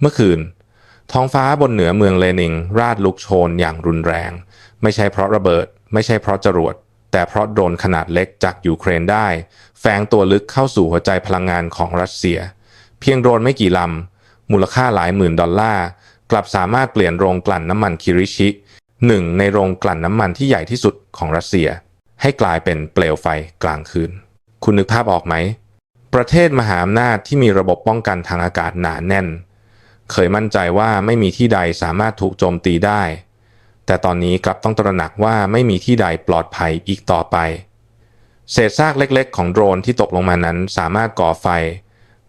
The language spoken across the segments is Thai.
เมื่อคืน ท้องฟ้าบนเหนือเมืองเลนิง ราดลุกโชนอย่างรุนแรง ไม่ใช่เพราะระเบิด ไม่ใช่เพราะจรวด แต่เพราะโดรนขนาดเล็กจากยูเครนได้ แฝงตัวลึกเข้าสู่หัวใจพลังงานของรัสเซีย เพียงโดรนไม่กี่ลำ มูลค่าหลายหมื่นดอลลาร์ กลับสามารถเปลี่ยนโรงกลั่นน้ำมันคิริชิหนึ่งในโรงกลั่นน้ำมันที่ใหญ่ที่สุดของรัสเซีย ให้กลายเป็นเปลวไฟกลางคืน คุณนึกภาพออกไหม ประเทศมหาอำนาจที่มีระบบป้องกันทางอากาศหนาแน่น เคยมั่นใจว่าไม่มีที่ใดสามารถถูกโจมตีได้ แต่ตอนนี้กลับต้องตระหนักว่าไม่มีที่ใดปลอดภัยอีกต่อไป เศษซากเล็กๆ ของโดรนที่ตกลงมานั้นสามารถก่อไฟ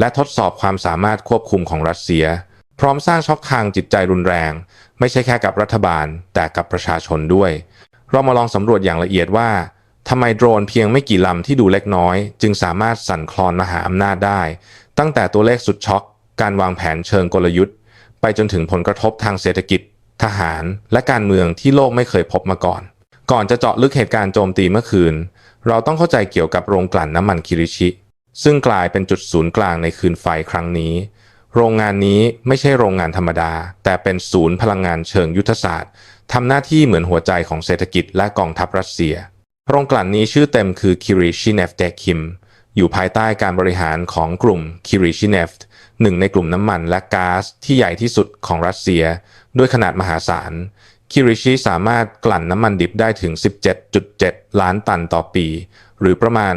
และทดสอบความสามารถควบคุมของรัสเซีย พร้อมสร้างช็อกทางจิตใจรุนแรง ไม่ใช่แค่กับรัฐบาล แต่กับประชาชนด้วย เรามาลองสำรวจอย่างละเอียดว่าทำไมโดรนเพียงไม่กี่ลำที่ดูเล็กน้อย จึงสามารถสั่นคลอนมหาอำนาจได้ ตั้งแต่ตัวเลขสุดช็อก การวางแผนเชิงกลยุทธ์ ไปจนถึงผลกระทบทางเศรษฐกิจ ทหาร และการเมืองที่โลกไม่เคยพบมาก่อน ก่อนจะเจาะลึกเหตุการณ์โจมตีเมื่อคืน เราต้องเข้าใจเกี่ยวกับโรงกลั่นน้ำมันคิริชิ ซึ่งกลายเป็นจุดศูนย์กลางในคืนไฟครั้งนี้ โรงงานนี้ไม่ใช่โรงงานธรรมดา แต่เป็นศูนย์พลังงานเชิงยุทธศาสตร์ทำหน้าที่เหมือนหัวใจของเศรษฐกิจและกองทัพรัสเซีย โรงกลั่นนี้ชื่อเต็มคือ Kirishinev d e k i m อยู่ภายใต้การบริหารของกลุ่ม Kirishinev หนึ่งในกลุ่มน้ำมันและก๊าซที่ใหญ่ที่สุดของรัสเซีย ด้วยขนาดมหาศาลคิริชิสามารถกลั่นน้ำมันดิบได้ถึง 17.7 ล้านตันต่อปี หรือประมาณ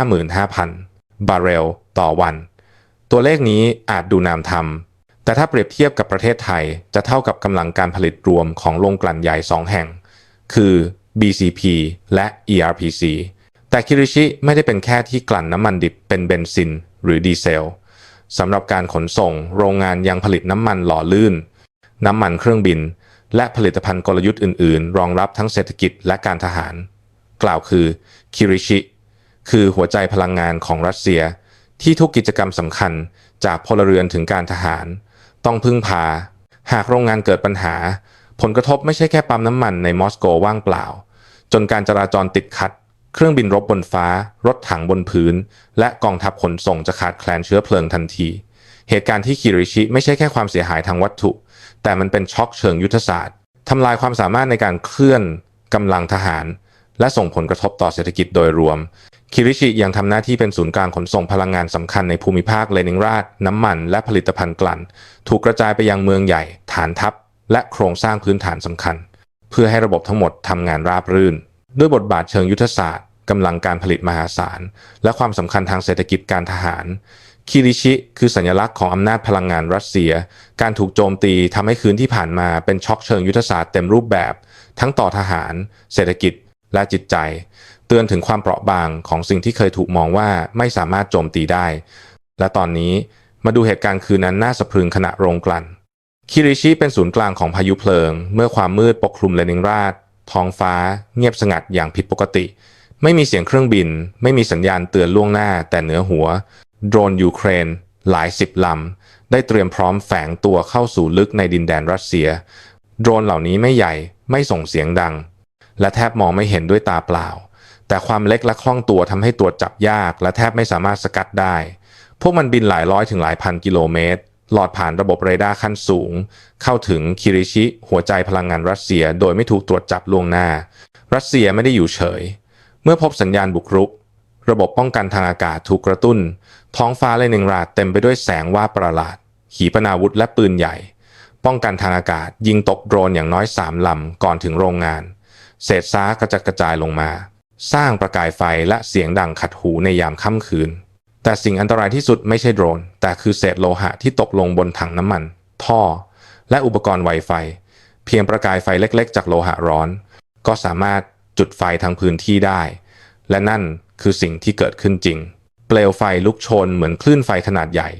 355,000 บาร์เรลต่อวัน ตัวเลขนี้อาจดูนามธรรม แต่ถ้าเปรียบเทียบกับประเทศไทย จะเท่ากับกำลังการผลิตรวมของโรงกลั่นใหญ่ 2 แห่ง คือ BCP และ ERPC แต่คิริชิไม่ได้เป็นแค่ที่กลั่นน้ำมันดิบเป็นเบนซินหรือดีเซลสำหรับการขนส่ง โรงงานยังผลิตน้ำมันหล่อลื่น น้ำมันเครื่องบิน และผลิตภัณฑ์กลยุทธ์อื่น ๆ รองรับทั้งเศรษฐกิจและการทหาร กล่าวคือคิริชิคือหัวใจพลังงานของรัสเซีย ที่ทุกกิจกรรมสำคัญจากพลเรือนถึงการทหาร ต้องพึ่งพา หากโรงงานเกิดปัญหา ผลกระทบไม่ใช่แค่ปั๊มน้ำมันในมอสโกว่างเปล่า จนการจราจรติดขัด เครื่องบินรบบนฟ้า รถถังบนพื้น และกองทัพขนส่งจะขาดแคลนเชื้อเพลิงทันที เหตุการณ์ที่คิริชิไม่ใช่แค่ความเสียหายทางวัตถุ แต่มันเป็นช็อกเชิงยุทธศาสตร์ทำลายความสามารถในการเคลื่อนกำลังทหาร และส่งผลกระทบต่อเศรษฐกิจโดยรวม คิริชิยังทำหน้าที่เป็นศูนย์กลางขนส่งพลังงานสำคัญในภูมิภาคเลนิงราดน้ำมัน และผลิตภัณฑ์กลั่น ถูกกระจายไปยังเมืองใหญ่ ฐานทัพ และโครงสร้างพื้นฐานสำคัญ เพื่อให้ระบบทั้งหมดทำงานราบรื่น ด้วยบทบาทเชิงยุทธศาสตร์กำลังการผลิตมหาศาล และความสำคัญทางเศรษฐกิจการทหาร คิริชิ คือสัญลักษณ์ของอำนาจพลังงานรัสเซีย การถูกโจมตีทำให้คืนที่ผ่านมาเป็นช็อกเชิงยุทธศาสตร์เต็มรูปแบบ ทั้งต่อทหาร เศรษฐกิจ และจิตใจ เตือนถึงความเปราะบางของสิ่งที่เคยถูกมองว่าไม่สามารถโจมตีได้ และตอนนี้มาดูเหตุการณ์คืนนั้นน่าสะพรึงขณะโรงกลั่นคิริชิเป็นศูนย์กลางของพายุเพลิง เมื่อความมืดปกคลุมเลนิงราด ท้องฟ้าเงียบสงัดอย่างผิดปกติ ไม่มีเสียงเครื่องบิน ไม่มีสัญญาณเตือนล่วงหน้า แต่เหนือหัว โดรนยูเครน หลายสิบลำ ได้เตรียมพร้อมแฝงตัวเข้าสู่ลึกในดินแดนรัสเซีย โดรนเหล่านี้ไม่ใหญ่ไม่ส่งเสียงดัง และแทบมองไม่เห็นด้วยตาเปล่า แต่ความเล็กและคล่องตัวทำให้ตรวจจับยาก และแทบไม่สามารถสกัดได้ พวกมันบินหลายร้อยถึงหลายพันกิโลเมตร หลอดผ่านระบบเรดาร์ขั้นสูง เข้าถึงคิริชิหัวใจพลังงานรัสเซียโดยไม่ถูกตรวจจับล่วงหน้า รัสเซียไม่ได้อยู่เฉย เมื่อพบสัญญาณบุกรุก ระบบป้องกันทางอากาศถูกกระตุ้น ท้องฟ้าเลนิงราดเต็มไปด้วยแสงว่าประหลาด ขีปนาวุธและปืนใหญ่ ป้องกันทางอากาศยิงตกโดรนอย่างน้อยสามลำก่อนถึงโรงงาน เศษซากระจัดกระจายลงมา สร้างประกายไฟและเสียงดังขัดหูในยามค่ำคืน แต่สิ่งอันตรายที่สุดไม่ใช่โดรน แต่คือเศษโลหะที่ตกลงบนถังน้ำมัน ท่อ และอุปกรณ์ไวไฟ เพียงประกายไฟเล็กๆ จากโลหะร้อน ก็สามารถจุดไฟทั้งพื้นที่ได้ และนั่นคือสิ่งที่เกิดขึ้นจริง เปลวไฟลุกโชนเหมือนคลื่นไฟขนาดใหญ่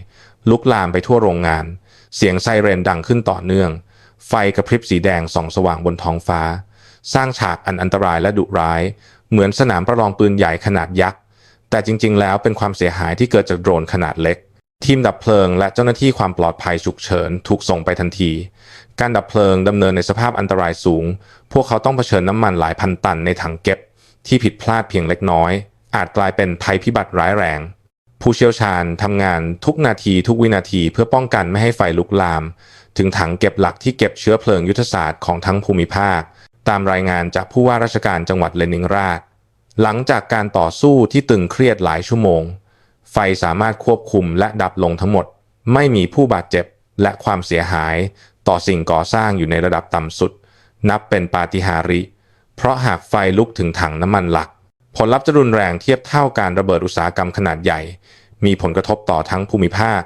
ลุกลามไปทั่วโรงงาน เสียงไซเรนดังขึ้นต่อเนื่อง ไฟกระพริบสีแดงส่องสว่างบนท้องฟ้า สร้างฉากอันอันตรายและดุร้าย เหมือนสนามประลองปืนใหญ่ขนาดยักษ์ แต่จริง ๆ แล้วเป็นความเสียหายที่เกิดจากโดรนขนาดเล็ก ทีมดับเพลิงและเจ้าหน้าที่ความปลอดภัยฉุกเฉินถูกส่งไปทันที การดับเพลิงดำเนินในสภาพอันตรายสูง พวกเขาต้องเผชิญน้ำมันหลายพันตันในถังเก็บ ที่ผิดพลาดเพียงเล็กน้อย อาจกลายเป็นภัยพิบัติร้ายแรง ผู้เชี่ยวชาญทำงานทุกนาทีทุกวินาทีเพื่อป้องกันไม่ให้ไฟลุกลาม ถึงถังเก็บหลักที่เก็บเชื้อเพลิงยุทธศาสตร์ของทั้งภูมิภาค ตามรายงานจากผู้ว่าราชการจังหวัดเลนิงราด หลังจากการต่อสู้ที่ตึงเครียดหลายชั่วโมง ไฟสามารถควบคุมและดับลงทั้งหมด ไม่มีผู้บาดเจ็บและความเสียหายต่อสิ่งก่อสร้างอยู่ในระดับต่ำสุด นับเป็นปาฏิหาริย์เพราะหากไฟลุกถึงถังน้ำมันหลัก ผลลัพธ์จะรุนแรงเทียบเท่าการระเบิดอุตสาหกรรมขนาดใหญ่ มีผลกระทบต่อทั้งภูมิภาค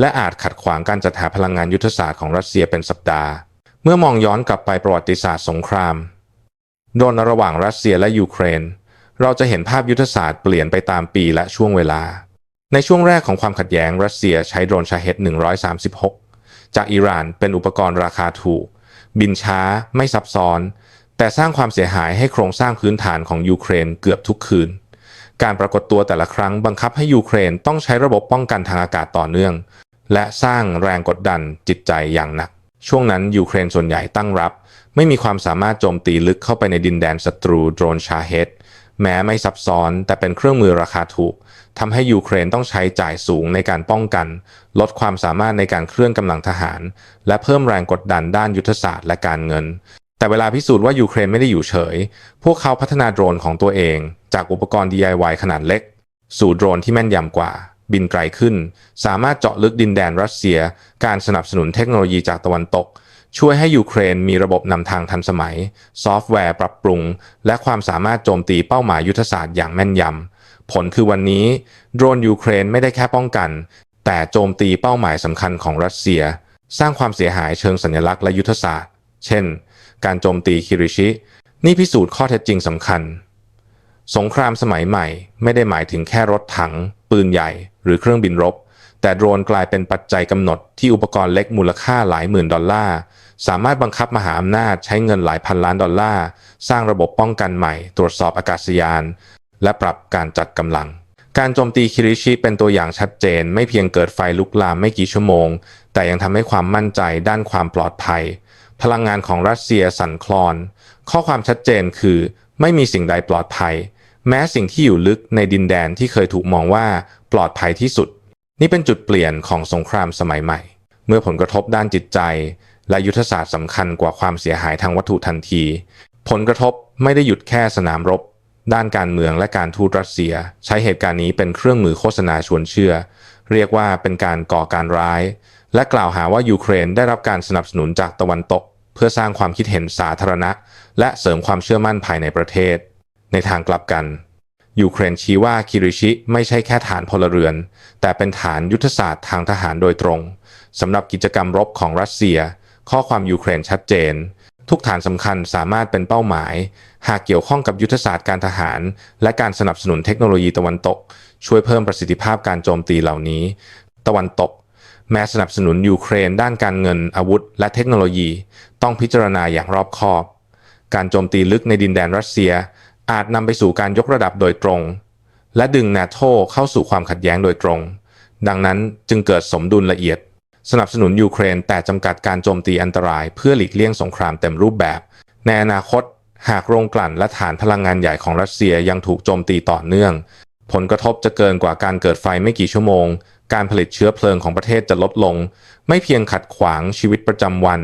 และอาจขัดขวางการจัดหาพลังงานยุทธศาสตร์ของรัสเซียเป็นสัปดาห์ เมื่อมองย้อนกลับไปประวัติศาสตร์สงครามโดนระหว่างรัสเซียและยูเครน เราจะเห็นภาพยุทธศาสตร์เปลี่ยนไปตามปีและช่วงเวลา ในช่วงแรกของความขัดแย้งรัสเซียใช้โดรนชาเฮด136 จากอิหร่านเป็นอุปกรณ์ราคาถูก บินช้าไม่ซับซ้อน แต่สร้างความเสียหายให้โครงสร้างพื้นฐานของยูเครนเกือบทุกคืน การปรากฏตัวแต่ละครั้งบังคับให้ยูเครนต้องใช้ระบบป้องกันทางอากาศต่อเนื่อง และสร้างแรงกดดันจิตใจอย่างหนัก ช่วงนั้นยูเครนส่วนใหญ่ตั้งรับ ไม่มีความสามารถโจมตีลึกเข้าไปในดินแดนศัตรูโดรนชาเฮด แม้ไม่ซับซ้อนแต่เป็นเครื่องมือราคาถูกทำให้ยูเครนต้องใช้จ่ายสูงในการป้องกัน ลดความสามารถในการเคลื่อนกำลังทหาร และเพิ่มแรงกดดันด้านยุทธศาสตร์และการเงิน แต่เวลาพิสูจน์ว่ายูเครนไม่ได้อยู่เฉย พวกเขาพัฒนาโดรนของตัวเอง จากอุปกรณ์ DIY ขนาดเล็ก สู่โดรนที่แม่นยำกว่า บินไกลขึ้น สามารถเจาะลึกดินแดนรัสเซีย การสนับสนุนเทคโนโลยีจากตะวันตก ช่วยให้ยูเครนมีระบบนำทางทันสมัย ซอฟต์แวร์ปรับปรุง และความสามารถโจมตีเป้าหมายยุทธศาสตร์อย่างแม่นยำ ผลคือวันนี้ โดรนยูเครนไม่ได้แค่ป้องกัน แต่โจมตีเป้าหมายสำคัญของรัสเซีย สร้างความเสียหายเชิงสัญลักษณ์และยุทธศาสตร์ เช่น การโจมตีคิริชิ นี่พิสูจน์ข้อเท็จจริงสำคัญ สงครามสมัยใหม่ ไม่ได้หมายถึงแค่รถถัง ปืนใหญ่ หรือเครื่องบินรบ แต่โดรนกลายเป็นปัจจัยกำหนดที่อุปกรณ์เล็กมูลค่าหลายหมื่นดอลลาร์สามารถบังคับมหาอำนาจใช้เงินหลายพันล้านดอลลาร์สร้างระบบป้องกันใหม่ ตรวจสอบอากาศยาน และปรับการจัดกำลัง การโจมตีคิริชิเป็นตัวอย่างชัดเจน ไม่เพียงเกิดไฟลุกลามไม่กี่ชั่วโมง แต่ยังทำให้ความมั่นใจด้านความปลอดภัย พลังงานของรัสเซียสั่นคลอน ข้อความชัดเจนคือ ไม่มีสิ่งใดปลอดภัย แม้สิ่งที่อยู่ลึกในดินแดนที่เคยถูกมองว่าปลอดภัยที่สุด นี่เป็นจุดเปลี่ยนของสงครามสมัยใหม่ เมื่อผลกระทบด้านจิตใจ และยุทธศาสตร์สำคัญกว่าความเสียหายทางวัตถุทันที ผลกระทบไม่ได้หยุดแค่สนามรบ ด้านการเมืองและการทูตรัสเซีย ใช้เหตุการณ์นี้เป็นเครื่องมือโฆษณาชวนเชื่อ เรียกว่าเป็นการก่อการร้าย และกล่าวหาว่ายูเครนได้รับการสนับสนุนจากตะวันตก เพื่อสร้างความคิดเห็นสาธารณะ และเสริมความเชื่อมั่นภายในประเทศ ในทางกลับกัน ยูเครนชี้ว่าคิริชิไม่ใช่แค่ฐานพลเรือน แต่เป็นฐานยุทธศาสตร์ทางทหารโดยตรงสำหรับกิจกรรมรบของรัสเซีย ข้อความยูเครนชัดเจน ทุกฐานสำคัญสามารถเป็นเป้าหมาย หากเกี่ยวข้องกับยุทธศาสตร์การทหาร และการสนับสนุนเทคโนโลยีตะวันตก ช่วยเพิ่มประสิทธิภาพการโจมตีเหล่านี้ ตะวันตก แม้สนับสนุนยูเครนด้านการเงินอาวุธ และเทคโนโลยี ต้องพิจารณาอย่างรอบคอบ การโจมตีลึกในดินแดนรัสเซีย อาจนำไปสู่การยกระดับโดยตรง และดึงนาโตเข้าสู่ความขัดแย้งโดยตรง ดังนั้นจึงเกิดสมดุลละเอียด สนับสนุนยูเครนแต่จำกัดการโจมตีอันตราย เพื่อหลีกเลี่ยงสงครามเต็มรูปแบบ ในอนาคต หากโรงกลั่นและฐานพลังงานใหญ่ของรัสเซียยังถูกโจมตีต่อเนื่อง ผลกระทบจะเกินกว่าการเกิดไฟไม่กี่ชั่วโมง การผลิตเชื้อเพลิงของประเทศจะลดลง ไม่เพียงขัดขวางชีวิตประจำวัน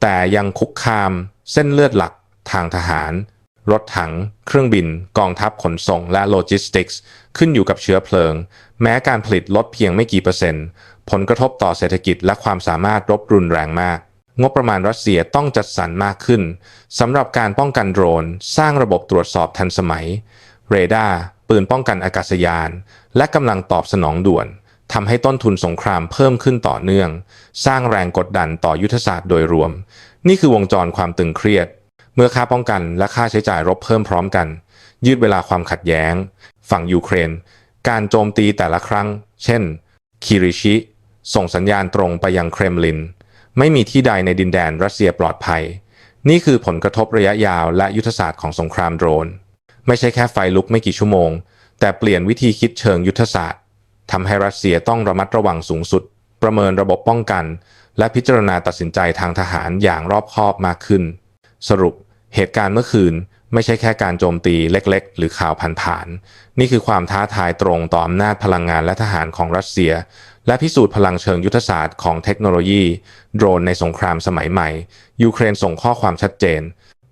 แต่ยังคุกคาม เส้นเลือดหลัก ทางทหาร รถถัง เครื่องบิน กองทัพขนส่ง และโลจิสติกส์ ขึ้นอยู่กับเชื้อเพลิง แม้การผลิตลดเพียงไม่กี่เปอร์เซ็นต์ ผลกระทบต่อเศรษฐกิจและความสามารถรบรุนแรงมาก งบประมาณรัสเซียต้องจัดสรรมากขึ้นสำหรับการป้องกันโดรน สร้างระบบตรวจสอบทันสมัย เรดาร์ ปืนป้องกันอากาศยาน และกำลังตอบสนองด่วนทำให้ต้นทุนสงครามเพิ่มขึ้นต่อเนื่อง สร้างแรงกดดันต่อยุทธศาสตร์โดยรวม นี่คือวงจรความตึงเครียด เมื่อค่าป้องกันและค่าใช้จ่ายรบเพิ่มพร้อมกัน ยืดเวลาความขัดแย้ง ฝั่งยูเครน การโจมตีแต่ละครั้ง เช่น คิริชิ ส่งสัญญาณตรงไปยังเครมลิน ไม่มีที่ใดในดินแดนรัสเซียปลอดภัย นี่คือผลกระทบระยะยาวและยุทธศาสตร์ของสงครามโดรน ไม่ใช่แค่ไฟลุกไม่กี่ชั่วโมง แต่เปลี่ยนวิธีคิดเชิงยุทธศาสตร์ทำให้รัสเซียต้องระมัดระวังสูงสุด ประเมินระบบป้องกัน และพิจารณาตัดสินใจทางทหารอย่างรอบคอบมากขึ้น สรุป เหตุการณ์เมื่อคืนไม่ใช่แค่การโจมตีเล็กๆ หรือข่าวผ่าน นี่คือความท้าทายตรงต่ออำนาจพลังงานและทหารของรัสเซีย และพิสูจน์พลังเชิงยุทธศาสตร์ของเทคโนโลยีโดรนในสงครามสมัยใหม่ ยูเครนส่งข้อความชัดเจน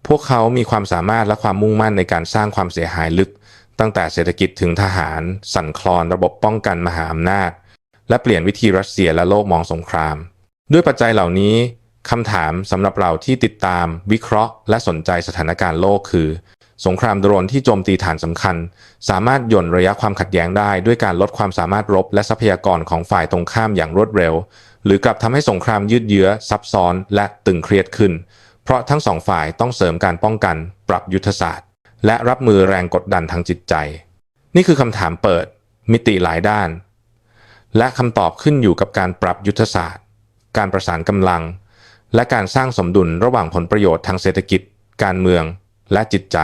พวกเขามีความสามารถและความมุ่งมั่นในการสร้างความเสียหายลึก ตั้งแต่เศรษฐกิจถึงทหาร สั่นคลอนระบบป้องกันมหาอำนาจ และเปลี่ยนวิธีรัสเซียและโลกมองสงคราม ด้วยปัจจัยเหล่านี้ คำถามสำหรับเราที่ติดตามวิเคราะห์ และสนใจสถานการณ์โลกคือ สงครามโดรนที่โจมตีฐานสำคัญ สามารถย่นระยะความขัดแย้งได้ด้วยการลดความสามารถรบ และทรัพยากรของฝ่ายตรงข้ามอย่างรวดเร็ว หรือกลับทำให้สงครามยืดเยื้อ ซับซ้อน และตึงเครียดขึ้น เพราะทั้งสองฝ่ายต้องเสริมการป้องกัน ปรับยุทธศาสตร์ และรับมือแรงกดดันทางจิตใจ นี่คือคำถามเปิด มิติหลายด้าน และคำตอบขึ้นอยู่กับการปรับยุทธศาสตร์ การประสานกำลัง และการสร้างสมดุลระหว่างผลประโยชน์ทางเศรษฐกิจ การเมือง และจิตใจ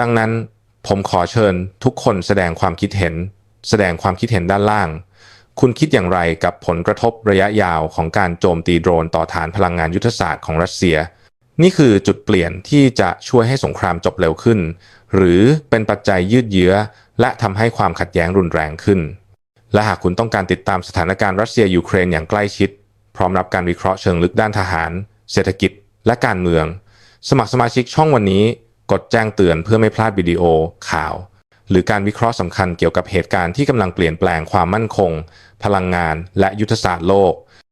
ดังนั้น ผมขอเชิญทุกคนแสดงความคิดเห็น แสดงความคิดเห็นด้านล่าง คุณคิดอย่างไรกับผลกระทบระยะยาวของการโจมตีโดรนต่อฐานพลังงานยุทธศาสตร์ของรัสเซีย นี่คือจุดเปลี่ยนที่จะช่วยให้สงครามจบเร็วขึ้น หรือเป็นปัจจัยยืดเยื้อ และทำให้ความขัดแย้งรุนแรงขึ้น และหากคุณต้องการติดตามสถานการณ์รัสเซียยูเครนอย่างใกล้ชิด พร้อมรับการวิเคราะห์เชิงลึกด้านทหาร เศรษฐกิจ และการเมือง สมัครสมาชิกช่องวันนี้ กดแจ้งเตือนเพื่อไม่พลาดวิดีโอ ข่าว หรือการวิเคราะห์สำคัญเกี่ยวกับเหตุการณ์ที่กำลังเปลี่ยนแปลงความมั่นคง พลังงาน และยุทธศาสตร์โลก